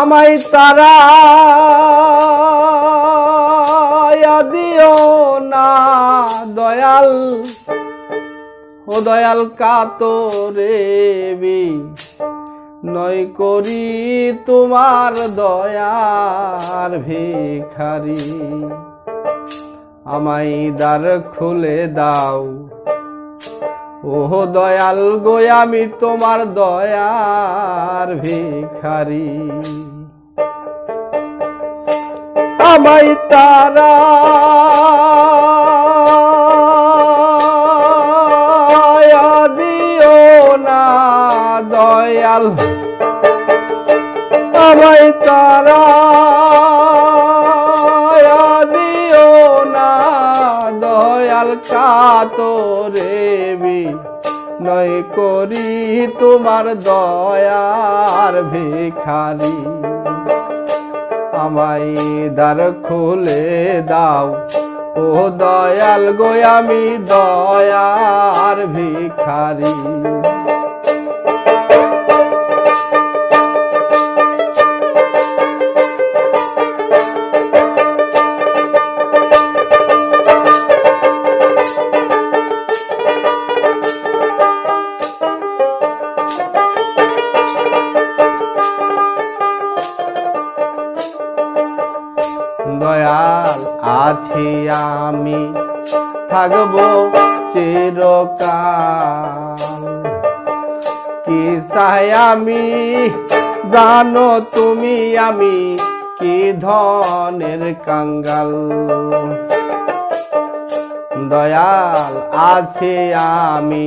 আমায় তারা দিও না, দয়াল। ও দয়াল, কাতরে বি নয় করি তোমার দয়ার ভিখারি। আমায় দ্বার খুলে দাও। ও দয়াল গো আমি তোমার দয়ার ভিখারি। আমায় তারা দিও না দয়াল। আমায় তারা দয়াল কাতরে নয় করি তোমার দয়ার ভিখারি। আমায় দ্বার খুলে দাও, ও দয়াল গো, আমি দয়ার ভিখারি। আছি আমি, থাকব চিরকাল। কি আমি, জানো তুমি আমি কি ধনের কাঙ্গাল। দয়াল আছে আমি,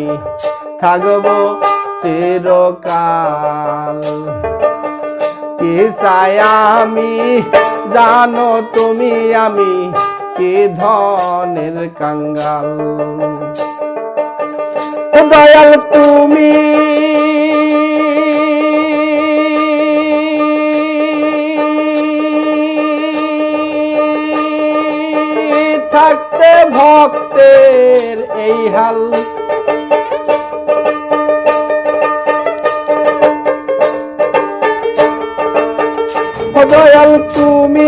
থাকব চিরকাল। কি আমি, জানো তুমি আমি কি ধনের কাঙ্গাল? দয়াল তুমি। থাকতে ভক্তের এই হাল। দয়াল তুমি।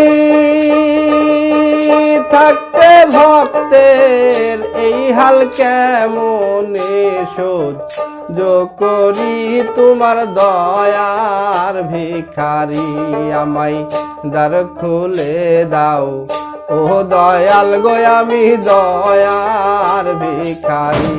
ভক্তের এই হাল কেমন সহ্য করি? তোমার দয়ার ভিখারি আমাই দ্বার খুলে দাও। ও দয়াল গো, আমি দয়ার ভিখারি।